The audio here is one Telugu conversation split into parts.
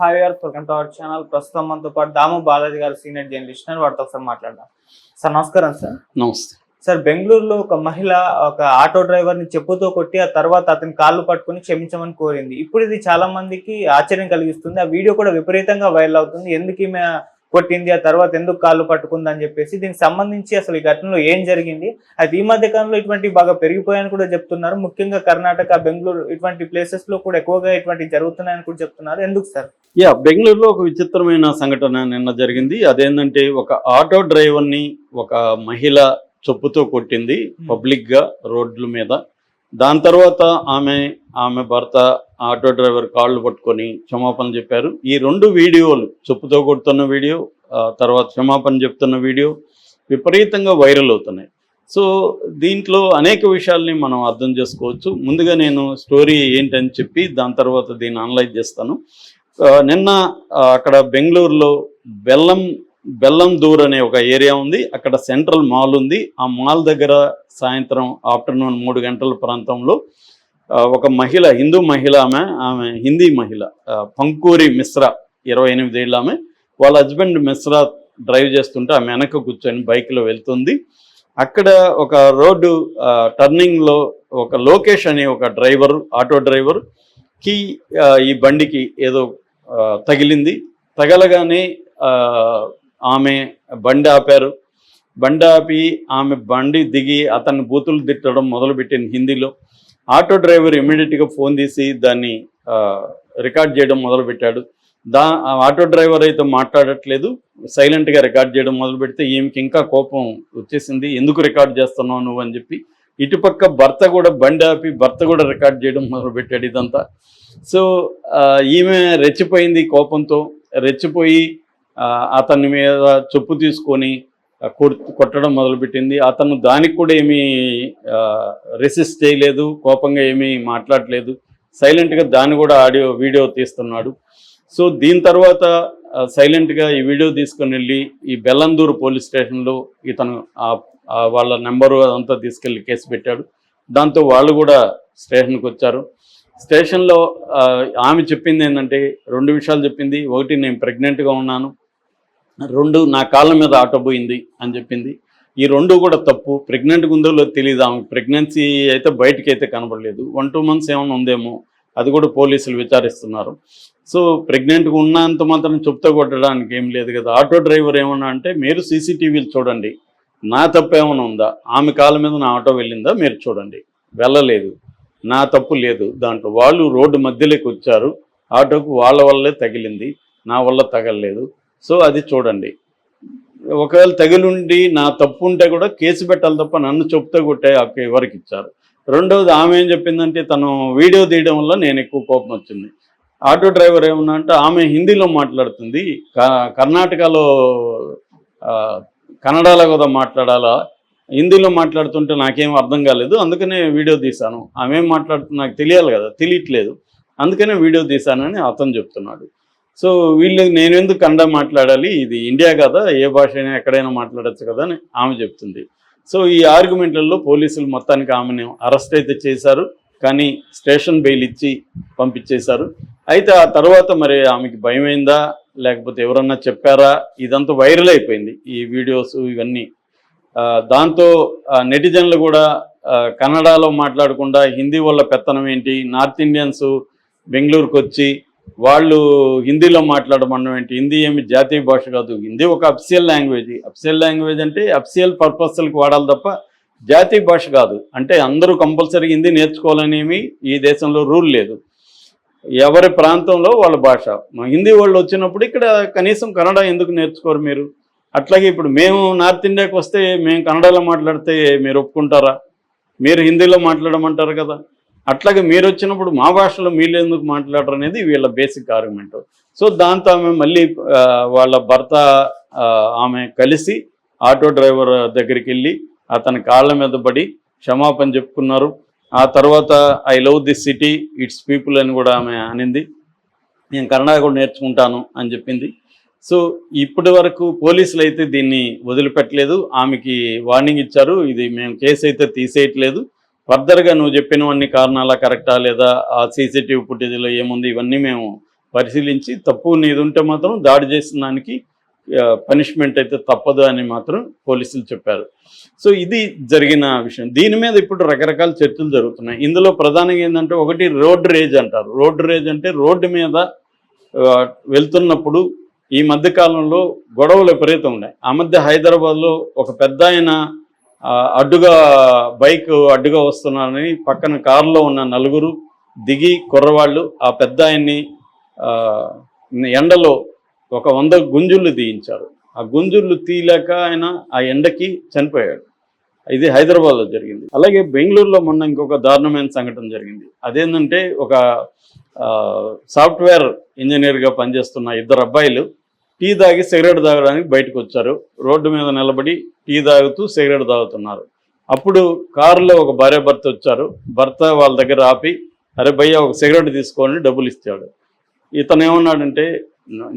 హాయ్ గారు వెల్కమ్ టు అవర్ ఛానల్. ప్రస్తుతం మనతో పాటు దాము బాలాజీ గారు సీనియర్ జర్నలిస్ట్ అని వారితో ఒకసారి మాట్లాడదాం. సార్ నమస్కారం సార్. నమస్తే. సార్ బెంగళూరులో ఒక మహిళ ఒక ఆటో డ్రైవర్ని చెప్పుతో కొట్టి ఆ తర్వాత అతని కాళ్ళు పట్టుకుని క్షమించమని కోరింది. ఇప్పుడు ఇది చాలా మందికి ఆశ్చర్యం కలిగిస్తుంది. ఆ వీడియో కూడా విపరీతంగా వైరల్ అవుతుంది. ఎందుకు ఈమె కొట్టింది ఆ తర్వాత ఎందుకు కాళ్ళు పట్టుకుంది అని చెప్పేసి దీనికి సంబంధించి అసలు ఈ ఘటనలో ఏం జరిగింది? అయితే ఈ మధ్య కాలంలో ఇటువంటి బాగా పెరిగిపోయాయని కూడా చెప్తున్నారు. ముఖ్యంగా కర్ణాటక బెంగళూరు ఇటువంటి ప్లేసెస్లో కూడా ఎక్కువగా ఇటువంటి జరుగుతున్నాయని కూడా చెప్తున్నారు. ఎందుకు సార్? యా బెంగళూరులో ఒక విచిత్రమైన సంఘటన నిన్న జరిగింది. అదేంటంటే ఒక ఆటో డ్రైవర్ని ఒక మహిళ చొప్పుతో కొట్టింది పబ్లిక్గా రోడ్ల మీద. దాని తర్వాత ఆమె ఆమె భర్త ఆటో డ్రైవర్ కాళ్ళు పట్టుకొని క్షమాపణ చెప్పారు. ఈ రెండు వీడియోలు చెప్పుతో కొడుతున్న వీడియో తర్వాత క్షమాపణ చెప్తున్న వీడియో విపరీతంగా వైరల్ అవుతున్నాయి. సో దీంట్లో అనేక విషయాల్ని మనం అర్థం చేసుకోవచ్చు. ముందుగా నేను స్టోరీ ఏంటని చెప్పి దాని తర్వాత దీన్ని అనలైజ్ చేస్తాను. నిన్న అక్కడ బెంగళూరులో బెల్లం బెల్లం దూర్ అనే ఒక ఏరియా ఉంది. అక్కడ సెంట్రల్ మాల్ ఉంది. ఆ మాల్ దగ్గర సాయంత్రం ఆఫ్టర్నూన్ మూడు గంటల ప్రాంతంలో ఒక మహిళ హిందూ మహిళ ఆమె ఆమె హిందీ మహిళ పంకూరి మిశ్రా ఇరవై ఎనిమిది ఏళ్ళ ఆమె. వాళ్ళ హస్బెండ్ మిశ్రా డ్రైవ్ చేస్తుంటే ఆమె వెనక కూర్చొని బైక్లో వెళ్తుంది. అక్కడ ఒక రోడ్డు టర్నింగ్లో ఒక లోకేష్ అనే ఒక డ్రైవర్ ఆటో డ్రైవర్కి ఈ బండికి ఏదో తగిలింది. తగలగానే ఆమె బండి ఆపారు. బండి ఆపి ఆమె బండి దిగి అతన్ని బూతులు తిట్టడం మొదలుపెట్టింది హిందీలో. ఆటో డ్రైవర్ ఇమీడియట్గా ఫోన్ తీసి దాన్ని రికార్డ్ చేయడం మొదలుపెట్టాడు. దా ఆ ఆటో డ్రైవర్ అయితే మాట్లాడట్లేదు. సైలెంట్గా రికార్డ్ చేయడం మొదలు పెడితే ఈమెకి ఇంకా కోపం వచ్చేసింది. ఎందుకు రికార్డ్ చేస్తున్నావు నువ్వు? అని చెప్పి ఇటుపక్క భర్త కూడా బండి ఆపి భర్త కూడా రికార్డ్ చేయడం మొదలుపెట్టాడు ఇదంతా. సో ఈమె రెచ్చిపోయింది కోపంతో. రెచ్చిపోయి అతని మీద చెప్పు తీసుకొని కొట్టడం మొదలుపెట్టింది. అతను దానికి కూడా ఏమీ రెసిస్ట్ చేయలేదు కోపంగా ఏమీ మాట్లాడలేదు. సైలెంట్గా దాన్ని కూడా ఆడియో వీడియో తీస్తున్నాడు. సో దీని తర్వాత సైలెంట్గా ఈ వీడియో తీసుకొని వెళ్ళి ఈ బెల్లందూరు పోలీస్ స్టేషన్లో ఇతను వాళ్ళ నెంబరు అదంతా తీసుకెళ్ళి కేసు పెట్టాడు. దాంతో వాళ్ళు కూడా స్టేషన్కి వచ్చారు. స్టేషన్లో ఆమె చెప్పింది ఏంటంటే రెండు విషయాలు చెప్పింది. ఒకటి నేను ప్రెగ్నెంట్గా ఉన్నాను. రెండు నా కాళ్ళ మీద ఆటో పోయింది అని చెప్పింది. ఈ రెండు కూడా తప్పు. ప్రెగ్నెంట్గా ఉందో లేదో తెలియదు ఆమె ప్రెగ్నెన్సీ అయితే బయటకి అయితే కనబడలేదు. వన్ టూ మంత్స్ ఏమైనా ఉందేమో? అది కూడా పోలీసులు విచారిస్తున్నారు. సో ప్రెగ్నెంట్గా ఉన్నంత మాత్రం చెప్తా కొట్టడానికి ఏం లేదు కదా. ఆటో డ్రైవర్ ఏమన్నా అంటే మీరు సీసీటీవీలు చూడండి. నా తప్పు ఏమైనా ఉందా? ఆమె కాళ్ళ మీద నా ఆటో వెళ్ళిందా? మీరు చూడండి. వెళ్ళలేదు. నా తప్పు లేదు. దాంట్లో వాళ్ళు రోడ్డు మధ్యలోకి వచ్చారు. ఆటోకు వాళ్ళ వల్లే తగిలింది. నా వల్ల తగలలేదు. సో అది చూడండి. ఒకవేళ తగిలుండి నా తప్పు ఉంటే కూడా కేసు పెట్టాలి తప్ప నన్ను చెప్తే కొట్టే ఎవరికి ఇచ్చారు. రెండవది ఆమె ఏం చెప్పిందంటే తను వీడియో తీయడం వల్ల నేను ఎక్కువ కోపం వచ్చింది. ఆటో డ్రైవర్ ఏమన్నా అంటే ఆమె హిందీలో మాట్లాడుతుంది. క- కర్ణాటకలో కన్నడలో కూడా మాట్లాడాలా? హిందీలో మాట్లాడుతుంటే నాకేం అర్థం కాలేదు. అందుకనే వీడియో తీశాను. ఆమె ఏం మాట్లాడుతుంది నాకు తెలియాలి కదా తెలియట్లేదు. అందుకనే వీడియో తీశానని అతను చెప్తున్నాడు. సో వీళ్ళు నేను ఎందుకు కన్నడ మాట్లాడాలి? ఇది ఇండియా కదా ఏ భాష అయినా ఎక్కడైనా మాట్లాడచ్చు కదా అని ఆమె చెప్తుంది. సో ఈ ఆర్గ్యుమెంట్లలో పోలీసులు మొత్తానికి ఆమెను అరెస్ట్ అయితే చేశారు కానీ స్టేషన్ బెయిల్ ఇచ్చి పంపించేశారు. అయితే ఆ తర్వాత మరి ఆమెకి భయమైందా? లేకపోతే ఎవరన్నా చెప్పారా? ఇదంతా వైరల్ అయిపోయింది. ఈ వీడియోస్ ఇవన్నీ. దాంతో నెటిజన్లు కూడా కన్నడలో మాట్లాడకుండా హిందీ వల్ల పెత్తనం ఏంటి? నార్త్ ఇండియన్స్ బెంగళూరుకు వచ్చి వాళ్ళు హిందీలో మాట్లాడమనడం ఏంటి? హిందీ ఏమి జాతీయ భాష కాదు. హిందీ ఒక అఫిషియల్ లాంగ్వేజ్. అఫిషియల్ లాంగ్వేజ్ అంటే అఫిషియల్ పర్పస్లకు వాడాలి తప్ప జాతీయ భాష కాదు. అంటే అందరూ కంపల్సరీ హిందీ నేర్చుకోవాలనేమి ఈ దేశంలో రూల్ లేదు. ఎవరి ప్రాంతంలో వాళ్ళ భాష. హిందీ వాళ్ళు వచ్చినప్పుడు ఇక్కడ కనీసం కన్నడ ఎందుకు నేర్చుకోరు మీరు? అట్లాగే ఇప్పుడు మేము నార్త్ ఇండియాకి వస్తే మేము కన్నడలో మాట్లాడితే మీరు ఒప్పుకుంటారా? మీరు హిందీలో మాట్లాడమంటారు కదా. అట్లాగే మీరు వచ్చినప్పుడు మా భాషలో మీరు ఎందుకు మాట్లాడరు అనేది వీళ్ళ బేసిక్ ఆర్గ్యుమెంట్ సో దాంతో ఆమె మళ్ళీ వాళ్ళ భర్త ఆమె కలిసి ఆటో డ్రైవర్ దగ్గరికి వెళ్ళి అతని కాళ్ళ మీద పడి క్షమాపణ చెప్పుకున్నారు. ఆ తర్వాత I love this city its people అని కూడా ఆమె అనింది. నేను కన్నడ కూడా నేర్చుకుంటాను అని చెప్పింది. సో ఇప్పటి వరకు పోలీసులు అయితే దీన్ని వదిలిపెట్టలేదు. ఆమెకి వార్నింగ్ ఇచ్చారు. ఇది మేము కేసు అయితే తీసేయట్లేదు. ఫర్దర్గా నువ్వు చెప్పినవన్నీ కారణాలా కరెక్టా లేదా ఆ సీసీటీవీ ఫుటేజ్లో ఏముంది? ఇవన్నీ మేము పరిశీలించి తప్పు నీది ఉంటే మాత్రం దాడి చేసిన దానికి పనిష్మెంట్ అయితే తప్పదు అని మాత్రం పోలీసులు చెప్పారు. సో ఇది జరిగిన విషయం. దీని మీద ఇప్పుడు రకరకాల చర్చలు జరుగుతున్నాయి. ఇందులో ప్రధానంగా ఏంటంటే ఒకటి రోడ్ రేజ్ అంటారు. రోడ్ రేజ్ అంటే రోడ్డు మీద వెళ్తున్నప్పుడు ఈ మధ్యకాలంలో గొడవలు విపరీతం ఉన్నాయి. ఆ మధ్య హైదరాబాద్లో ఒక పెద్ద ఆయన అడ్డుగా బైక్ అడ్డుగా వస్తున్నానని పక్కన కారులో ఉన్న నలుగురు దిగి కుర్రవాళ్ళు ఆ పెద్ద ఆయన్ని ఎండలో ఒక వంద గుంజుళ్ళు తీయించారు. ఆ గుంజుళ్ళు తీయలేక ఆయన ఆ ఎండకి చనిపోయాడు. ఇది హైదరాబాద్లో జరిగింది. అలాగే బెంగళూరులో మొన్న ఇంకొక దారుణమైన సంఘటన జరిగింది. అదేంటంటే ఒక సాఫ్ట్వేర్ ఇంజనీర్గా పనిచేస్తున్న ఇద్దరు అబ్బాయిలు టీ తాగి సిగరెట్ తాగడానికి బయటకు వచ్చారు. రోడ్డు మీద నిలబడి టీ తాగుతూ సిగరెట్ తాగుతున్నారు. అప్పుడు కారులో ఒక భార్య భర్త వచ్చారు. భర్త వాళ్ళ దగ్గర ఆపి అరే భయ్య ఒక సిగరెట్ తీసుకొని డబ్బులు ఇచ్చాడు ఇతను ఏమన్నాడంటే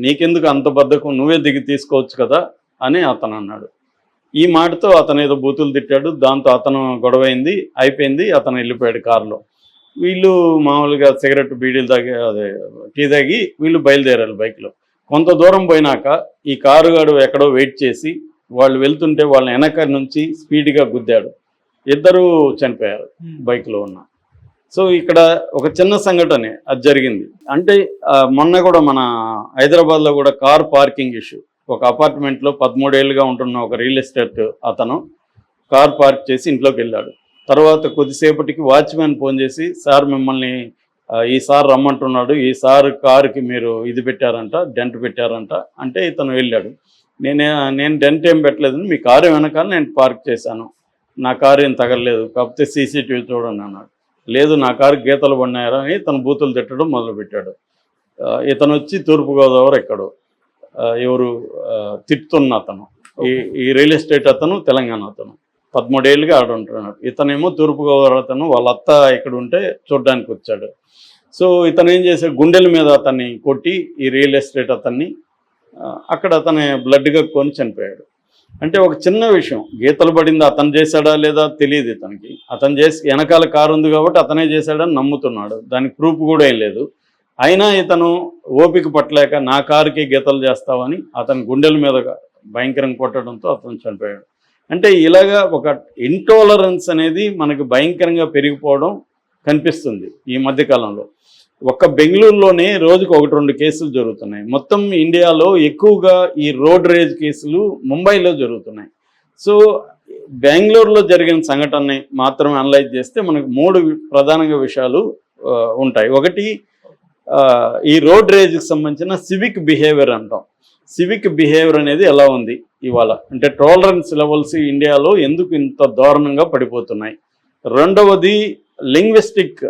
నీకెందుకు అంత బద్ధకం? నువ్వే దిగి తీసుకోవచ్చు కదా అని అతను అన్నాడు. ఈ మాటతో అతను ఏదో బూతులు తిట్టాడు. దాంతో అతను గొడవైంది అయిపోయింది అతను వెళ్ళిపోయాడు కారులో. వీళ్ళు మామూలుగా సిగరెట్ బీడీలు తాగి అదే టీ తాగి వీళ్ళు బయలుదేరారు బైక్లో. కొంత దూరం పోయినాక ఈ కారుగాడు ఎక్కడో వెయిట్ చేసి వాళ్ళు వెళ్తుంటే వాళ్ళని వెనక నుంచి స్పీడ్గా గుద్దాడు. ఇద్దరు చనిపోయారు బైక్లో ఉన్న. సో ఇక్కడ ఒక చిన్న సంఘటనే అది జరిగింది. అంటే మొన్న కూడా మన హైదరాబాద్లో కూడా కార్ పార్కింగ్ ఇష్యూ. ఒక అపార్ట్మెంట్లో పదమూడేళ్ళుగా ఉంటున్న ఒక రియల్ ఎస్టేట్ అతను కార్ పార్క్ చేసి ఇంట్లోకి వెళ్ళాడు. తర్వాత కొద్దిసేపటికి వాచ్మెన్ ఫోన్ చేసి సార్ మిమ్మల్ని ఈసారి ఈ సార్ రమ్మంటున్నాడు ఈ సార్ కారుకి మీరు ఇది పెట్టారంట డెంట్ పెట్టారంట అంటే ఇతను వెళ్ళాడు. నేనే నేను డెంట్ ఏం పెట్టలేదు మీ కారు వెనకాల నేను పార్క్ చేశాను. నా కారు ఏం తగలలేదు కాకపోతే సీసీటీవీ చూడండి అన్నాడు. లేదు నా కారు గీతలు పడినాయరా అని తన బూతులు తిట్టడం మొదలుపెట్టాడు. ఇతను వచ్చి తూర్పుగోదావరి ఎక్కడో ఎవరు తిట్టుతున్న అతను. ఈ ఈ రియల్ ఎస్టేట్ అతను తెలంగాణ అతను. పదమూడేళ్ళుగా ఆడుంటున్నాడు. ఇతనేమో తూర్పుగోదావరి అతను వాళ్ళ అత్త ఇక్కడ ఉంటే చూడడానికి వచ్చాడు. సో ఇతను ఏం చేశాడు? గుండెల మీద అతన్ని కొట్టి ఈ రియల్ ఎస్టేట్ అతన్ని అక్కడ అతని బ్లడ్ కక్కుని చనిపోయాడు. అంటే ఒక చిన్న విషయం గీతలు పడింది అతను చేశాడా లేదా తెలియదు ఇతనికి. అతను చేసి వెనకాల కారు ఉంది కాబట్టి అతనే చేశాడని నమ్ముతున్నాడు. దానికి ప్రూఫ్ కూడా ఏం లేదు. అయినా ఇతను ఓపిక పట్టలేక నా కారుకి గీతలు చేస్తావని అతని గుండెల మీద భయంకరంగా కొట్టడంతో అతను చనిపోయాడు. అంటే ఇలాగా ఒక ఇంటాలరెన్స్ అనేది మనకి భయంకరంగా పెరిగిపోవడం కనిపిస్తుంది ఈ మధ్యకాలంలో. ఒక్క బెంగళూరులోనే రోజుకు ఒకటి రెండు కేసులు జరుగుతున్నాయి. మొత్తం ఇండియాలో ఎక్కువగా ఈ రోడ్ రేజ్ కేసులు ముంబైలో జరుగుతున్నాయి. సో బెంగళూరులో జరిగిన సంఘటనని మాత్రమే అనలైజ్ చేస్తే మనకు మూడు ప్రధానంగా విషయాలు ఉంటాయి. ఒకటి ఈ రోడ్ రేజ్కి సంబంధించిన సివిక్ బిహేవియర్ అంటాం. సివిక్ బిహేవియర్ అనేది ఎలా ఉంది ఇవాళ? అంటే టాలరెన్స్ లెవెల్స్ ఇండియాలో ఎందుకు ఇంత దారుణంగా పడిపోతున్నాయి? రెండవది లింగ్విస్టిక్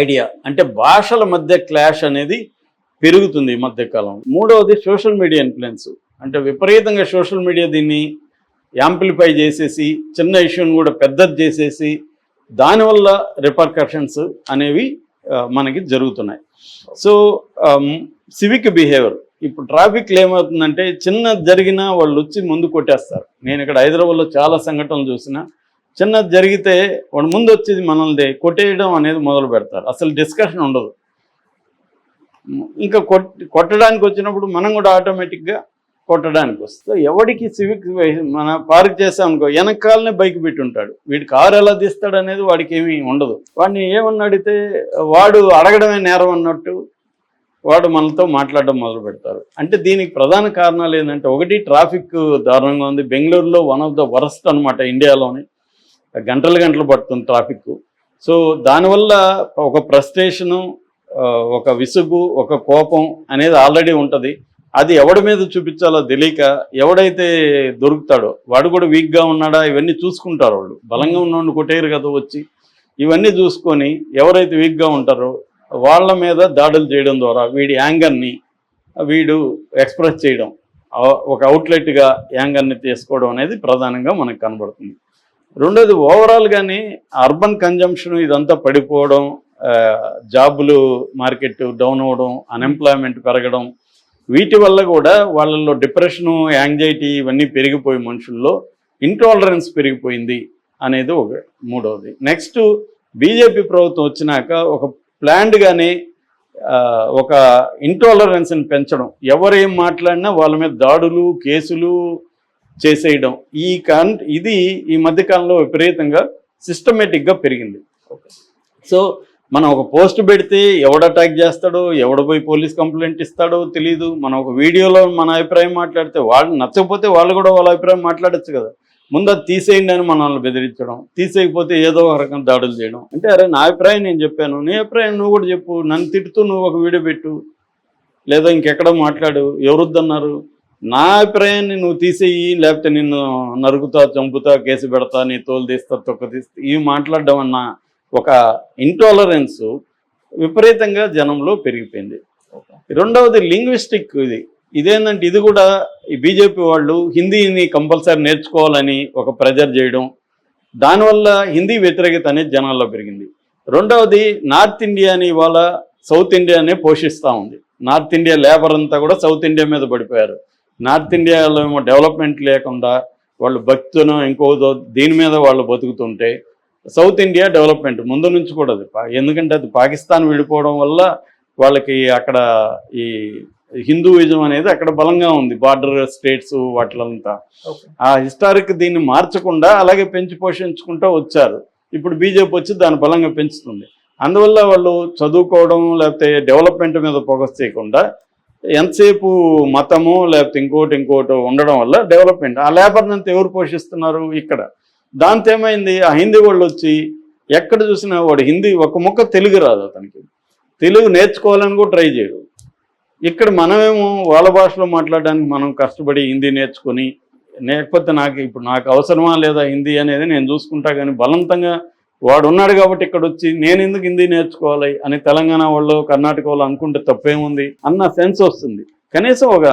ఐడియా. అంటే భాషల మధ్య క్లాష్ అనేది పెరుగుతుంది ఈ మధ్యకాలం మూడవది సోషల్ మీడియా ఇన్ఫ్లుయెన్స్. అంటే విపరీతంగా సోషల్ మీడియా దీన్ని యాంప్లిఫై చేసేసి చిన్న ఇష్యూని కూడా పెద్దది చేసేసి దానివల్ల రిపర్కషన్స్ అనేవి మనకి జరుగుతున్నాయి. సో సివిక్ బిహేవియర్ ఇప్పుడు ట్రాఫిక్లో ఏమవుతుందంటే చిన్న జరిగినా వాళ్ళు వచ్చి ముందు కొట్టేస్తారు. నేను ఇక్కడ హైదరాబాద్లో చాలా సంఘటనలు చూసినా. చిన్నది జరిగితే వాడు ముందు వచ్చేది మనల్ని కొట్టేయడం అనేది మొదలు పెడతారు. అసలు డిస్కషన్ ఉండదు. ఇంకా కొట్టడానికి వచ్చినప్పుడు మనం కూడా ఆటోమేటిక్గా కొట్టడానికి వస్తే ఎవడికి సివిక్ మన పార్క్ చేసామనుకో వెనకాలనే బైక్ పెట్టి ఉంటాడు. వీడి కారు ఎలా తీస్తాడు అనేది వాడికి ఏమీ ఉండదు. వాడిని ఏమన్నా అడిగితే వాడు అడగడమే నేరం అన్నట్టు వాడు మనతో మాట్లాడడం మొదలు పెడతారు. అంటే దీనికి ప్రధాన కారణాలు ఏంటంటే ఒకటి ట్రాఫిక్ దారుణంగా ఉంది. బెంగళూరులో వన్ ఆఫ్ ద వరస్ట్ అనమాట ఇండియాలోని. గంటలు గంటలు పడుతుంది ట్రాఫిక్ సో దానివల్ల ఒక ఫ్రస్ట్రేషను ఒక విసుగు ఒక కోపం అనేది ఆల్రెడీ ఉంటుంది. అది ఎవడి మీద చూపించాలో తెలియక ఎవడైతే దొరుకుతాడో వాడు కూడా వీక్గా ఉన్నాడా ఇవన్నీ చూసుకుంటారు వాళ్ళు. బలంగా ఉన్నవాడిని కొట్టేరు కదా వచ్చి. ఇవన్నీ చూసుకొని ఎవరైతే వీక్గా ఉంటారో వాళ్ళ మీద దాడులు చేయడం ద్వారా వీడి యాంగర్ని వీడు ఎక్స్ప్రెస్ చేయడం ఒక అవుట్లెట్గా యాంగర్ని తీసుకోవడం అనేది ప్రధానంగా మనకు కనబడుతుంది. రెండోది ఓవరాల్గానే అర్బన్ కన్జంప్షన్ ఇదంతా పడిపోవడం జాబులు మార్కెట్ డౌన్ అవ్వడం అన్ఎంప్లాయ్మెంట్ పెరగడం వీటి వల్ల కూడా వాళ్ళల్లో డిప్రెషను యాంగ్జైటీ ఇవన్నీ పెరిగిపోయి మనుషుల్లో ఇంటాలరెన్స్ పెరిగిపోయింది అనేది ఒక మూడవది నెక్స్ట్ బీజేపీ ప్రభుత్వం వచ్చినాక ఒక ప్లాన్డ్గానే ఒక ఇంటాలరెన్స్ని పెంచడం. ఎవరేం మాట్లాడినా వాళ్ళ మీద దాడులు కేసులు చేసేయడం. ఈ కాన్ ఇది ఈ మధ్యకాలంలో విపరీతంగా సిస్టమేటిక్గా పెరిగింది. సో మనం ఒక పోస్ట్ పెడితే ఎవడు అటాక్ చేస్తాడో ఎవడు పోయి పోలీస్ కంప్లైంట్ ఇస్తాడో తెలియదు మనం ఒక వీడియోలో మన అభిప్రాయం మాట్లాడితే వాళ్ళు నచ్చకపోతే వాళ్ళు కూడా వాళ్ళ అభిప్రాయం మాట్లాడచ్చు కదా. ముందు అది తీసేయండి అని మనల్ని బెదిరించడం తీసేయకపోతే ఏదో ఒక రకం దాడులు చేయడం. అంటే అరే నా అభిప్రాయం నేను చెప్పాను. నీ అభిప్రాయం నువ్వు కూడా చెప్పు. నన్ను తిడుతూ నువ్వు ఒక వీడియో పెట్టు. లేదా ఇంకెక్కడ మాట్లాడు. ఎవరొద్దన్నారు? నా అభిప్రాయాన్ని నువ్వు తీసేయి లేకపోతే నిన్ను నరుకుతా చంపుతా కేసు పెడతా నీ తోలు తీస్తా తొక్క తీస్తా ఇవి మాట్లాడడం అన్న ఒక ఇంటాలరెన్స్ విపరీతంగా జనంలో పెరిగిపోయింది. రెండవది లింగ్విస్టిక్ ఇది. ఇదేంటంటే ఇది కూడా ఈ బీజేపీ వాళ్ళు హిందీని కంపల్సరీ నేర్చుకోవాలని ఒక ప్రెజర్ చేయడం. దానివల్ల హిందీ వ్యతిరేకత అనేది జనాల్లో పెరిగింది. రెండవది నార్త్ ఇండియాని ఇవాళ సౌత్ ఇండియానే పోషిస్తూ ఉంది. నార్త్ ఇండియా లేబర్ అంతా కూడా సౌత్ ఇండియా మీద పడిపోయారు. నార్త్ ఇండియాలో ఏమో డెవలప్మెంట్ లేకుండా వాళ్ళు భక్తును ఇంకోదో దీని మీద వాళ్ళు బతుకుతుంటే సౌత్ ఇండియా డెవలప్మెంట్ ముందు నుంచి కూడా అది ఎందుకంటే అది పాకిస్తాన్ విడిపోవడం వల్ల వాళ్ళకి అక్కడ ఈ హిందూయిజం అనేది అక్కడ బలంగా ఉంది బార్డర్ స్టేట్స్ వాటిలంతా. ఆ హిస్టారిక్ దీన్ని మార్చకుండా అలాగే పెంచి పోషించుకుంటూ వచ్చారు. ఇప్పుడు బీజేపీ వచ్చి దాన్ని బలంగా పెంచుతుంది. అందువల్ల వాళ్ళు చదువుకోవడం లేకపోతే డెవలప్మెంట్ మీద ఫోకస్ చేయకుండా ఎంతసేపు మతము లేకపోతే ఇంకోటి ఇంకోటి ఉండడం వల్ల డెవలప్మెంట్ ఆ లేబర్ని అంతా ఎవరు పోషిస్తున్నారు ఇక్కడ? దాంతో ఏమైంది? ఆ హిందీ వాళ్ళు వచ్చి ఎక్కడ చూసినా వాడు హిందీ ఒక ముక్క తెలుగు రాదు అతనికి. తెలుగు నేర్చుకోవాలని కూడా ట్రై చేయడు. ఇక్కడ మనమేమో వాళ్ళ భాషలో మాట్లాడడానికి మనం కష్టపడి హిందీ నేర్చుకొని లేకపోతే నాకు ఇప్పుడు నాకు అవసరమా లేదా హిందీ అనేది నేను చూసుకుంటా కానీ బలవంతంగా వాడు ఉన్నాడు కాబట్టి ఇక్కడ వచ్చి నేను ఎందుకు హిందీ నేర్చుకోవాలి అని తెలంగాణ వాళ్ళు కర్ణాటక వాళ్ళు అనుకుంటే తప్పేముంది అన్న సెన్స్ వస్తుంది. కనీసం ఒక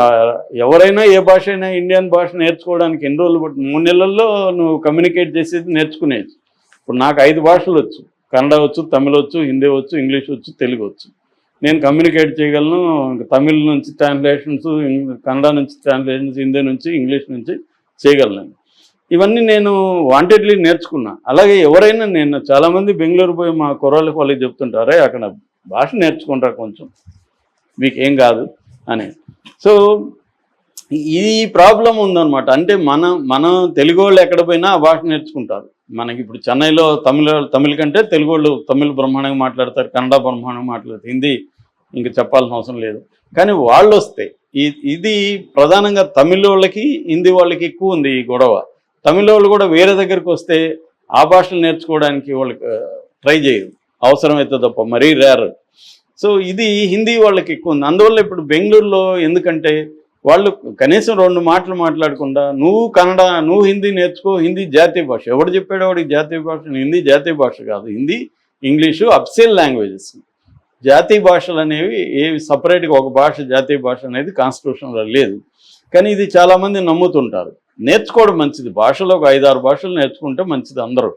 ఎవరైనా ఏ భాష అయినా ఇండియన్ భాష నేర్చుకోవడానికి ఎన్ని రోజులు పట్టు మూడు నెలల్లో నువ్వు కమ్యూనికేట్ చేసేది నేర్చుకునేది. ఇప్పుడు నాకు ఐదు భాషలు వచ్చు. కన్నడ వచ్చు తమిళ వచ్చు హిందీ వచ్చు ఇంగ్లీష్ వచ్చు తెలుగు వచ్చు. నేను కమ్యూనికేట్ చేయగలను. ఇంకా తమిళ్ నుంచి ట్రాన్స్లేషన్స్ కన్నడ నుంచి ట్రాన్స్లేషన్స్ హిందీ నుంచి ఇంగ్లీష్ నుంచి చేయగలను ఇవన్నీ నేను వాంటెడ్లీ నేర్చుకున్నా. అలాగే ఎవరైనా నేను చాలామంది బెంగళూరు పోయి మా కుర్రాళ్ళకి వాళ్ళకి చెప్తుంటారే అక్కడ భాష నేర్చుకుంటారు కొంచెం మీకేం కాదు అని. సో ఈ ప్రాబ్లం ఉందన్నమాట. అంటే మన మన తెలుగు వాళ్ళు ఎక్కడ పోయినా ఆ భాష నేర్చుకుంటారు. మనకి ఇప్పుడు చెన్నైలో తమిళ తమిళ కంటే తెలుగు వాళ్ళు తమిళ బ్రహ్మాండంగా మాట్లాడతారు కన్నడ బ్రహ్మాండంగా మాట్లాడతారు హిందీ ఇంకా చెప్పాల్సిన అవసరం లేదు. కానీ వాళ్ళు వస్తే ఈ ఇది ప్రధానంగా తమిళ వాళ్ళకి హిందీ వాళ్ళకి ఎక్కువ ఉంది ఈ గొడవ. తమిళ వాళ్ళు కూడా వేరే దగ్గరికి వస్తే ఆ భాషలు నేర్చుకోవడానికి వాళ్ళకి ట్రై చేయరు. అవసరమైతే తప్ప మరీ రేర్. సో ఇది హిందీ వాళ్ళకి ఎక్కువ ఉంది. అందువల్ల ఇప్పుడు బెంగళూరులో ఎందుకంటే వాళ్ళు కనీసం రెండు మాటలు మాట్లాడకుండా నువ్వు కన్నడ నువ్వు హిందీ నేర్చుకో హిందీ జాతీయ భాష. ఎవడు చెప్పాడు వాడికి జాతీయ భాష హిందీ జాతీయ భాష కాదు. Hindi English official languages. జాతీయ భాషలు అనేవి ఏవి సపరేట్గా ఒక భాష జాతీయ భాష అనేది కాన్స్టిట్యూషన్లో లేదు. కానీ ఇది చాలామంది నమ్ముతుంటారు. నేర్చుకోవడం మంచిది. భాషలో ఒక ఐదారు భాషలు నేర్చుకుంటే మంచిది అందరూ.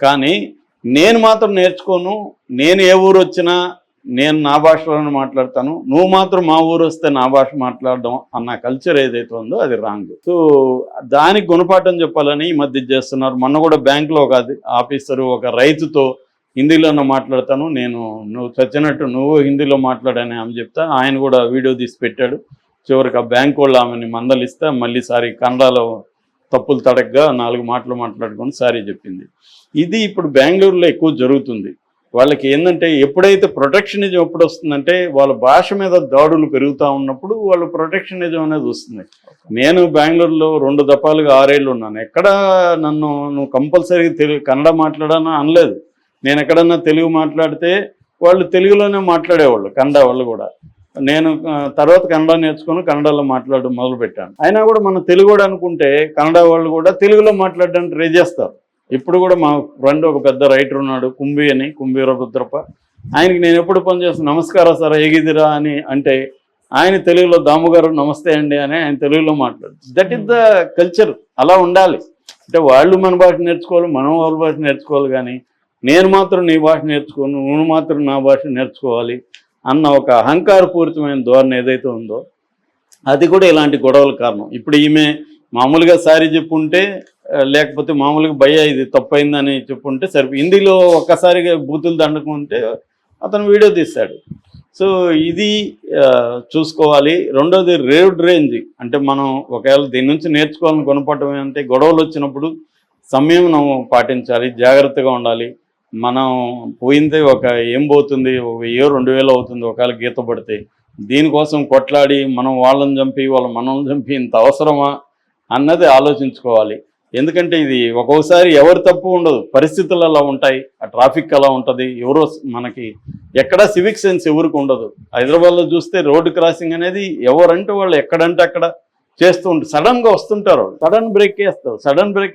కానీ నేను మాత్రం నేర్చుకోను. నేను ఏ ఊరు వచ్చినా నేను నా భాషలోనే మాట్లాడతాను. నువ్వు మాత్రం మా ఊరు వస్తే నా భాష మాట్లాడడం అన్న కల్చర్ ఏదైతే ఉందో అది రాంగ్ సో దానికి గుణపాఠం చెప్పాలని ఈ మధ్య చేస్తున్నారు. మొన్న కూడా బ్యాంకులో ఒక అది- ఆఫీసరు ఒక రైతుతో హిందీలోనే మాట్లాడతాను. నేను నువ్వు చచ్చినట్టు నువ్వు హిందీలో మాట్లాడని ఆమె చెప్తా. ఆయన కూడా వీడియో తీసి పెట్టాడు. చివరికి ఆ బ్యాంక్ వాళ్ళు ఆమెని మందలిస్తే మళ్ళీ సారి కన్నడలో తప్పులు తడగ్గా నాలుగు మాటలు మాట్లాడుకొని సారీ చెప్పింది. ఇది ఇప్పుడు బెంగళూరులో ఎక్కువ జరుగుతుంది. వాళ్ళకి ఏంటంటే ఎప్పుడైతే ప్రొటెక్షనిజం ఎప్పుడు వస్తుందంటే వాళ్ళ భాష మీద దాడులు పెరుగుతూ ఉన్నప్పుడు వాళ్ళు ప్రొటెక్షనిజం అనేది వస్తుంది. నేను బెంగళూరులో రెండు దఫాలుగా ఆరేళ్ళు ఉన్నాను. ఎక్కడ నన్ను నువ్వు కంపల్సరీ తెలుగు కన్నడ మాట్లాడానా అనలేదు. నేను ఎక్కడన్నా తెలుగు మాట్లాడితే వాళ్ళు తెలుగులోనే మాట్లాడేవాళ్ళు కన్నడ వాళ్ళు కూడా. నేను తర్వాత కన్నడ నేర్చుకొని కన్నడలో మాట్లాడడం మొదలుపెట్టాను. అయినా కూడా మనం తెలుగు అనుకుంటే కన్నడ వాళ్ళు కూడా తెలుగులో మాట్లాడడానికి ట్రై చేస్తారు. ఇప్పుడు కూడా మా ఫ్రెండ్ ఒక పెద్ద రైటర్ ఉన్నాడు కుంభి అని కుంభీర రుద్రప్ప ఆయనకి నేను ఎప్పుడు పని చేస్తాను నమస్కారం సార్ ఎగిదిరా అని అంటే ఆయన తెలుగులో దాముగారు నమస్తే అండి అని ఆయన తెలుగులో మాట్లాడు. దట్ ఈస్ ద కల్చర్ అలా ఉండాలి. అంటే వాళ్ళు మన భాష నేర్చుకోవాలి మనం వాళ్ళ భాష నేర్చుకోవాలి కానీ నేను మాత్రం నీ భాష నేర్చుకోను నువ్వు మాత్రం నా భాష నేర్చుకోవాలి. అన్న ఒక అహంకారపూరితమైన ధోరణి ఏదైతే ఉందో అది కూడా ఇలాంటి గొడవల కారణం. ఇప్పుడు ఈమె మామూలుగా సారీ చెప్పుంటే లేకపోతే మామూలుగా భయ ఇది తప్పైందని చెప్పుంటే సరిపో హిందీలో ఒక్కసారిగా బూతులు దండకుంటే అతను వీడియో తీస్తాడు. సో ఇది చూసుకోవాలి. రెండోది రోడ్ రేంజ్. అంటే మనం ఒకవేళ దీని నుంచి నేర్చుకోవాలని కొనపడటం ఏంటంటే గొడవలు వచ్చినప్పుడు సంయమనం పాటించాలి జాగ్రత్తగా ఉండాలి. మనం పోయిందే ఒక ఏం పోతుంది? ఒక వెయ్యో రెండు వేలు అవుతుంది ఒకవేళ గీత పడితే. దీనికోసం కొట్లాడి మనం వాళ్ళని చంపి వాళ్ళ మనల్ని చంపి ఇంత అవసరమా అన్నది ఆలోచించుకోవాలి. ఎందుకంటే ఇది ఒక్కోసారి ఎవరు తప్పు ఉండదు. పరిస్థితులు అలా ఉంటాయి. ఆ ట్రాఫిక్ అలా ఉంటుంది. ఎవరో మనకి ఎక్కడ సివిక్ సెన్స్ ఎవరికి ఉండదు. హైదరాబాద్లో చూస్తే రోడ్డు క్రాసింగ్ అనేది ఎవరంటే వాళ్ళు ఎక్కడంటే అక్కడ చేస్తూ ఉంటారు సడన్గా వస్తుంటారు. సడన్ బ్రేక్ వేస్తారు. Sudden brake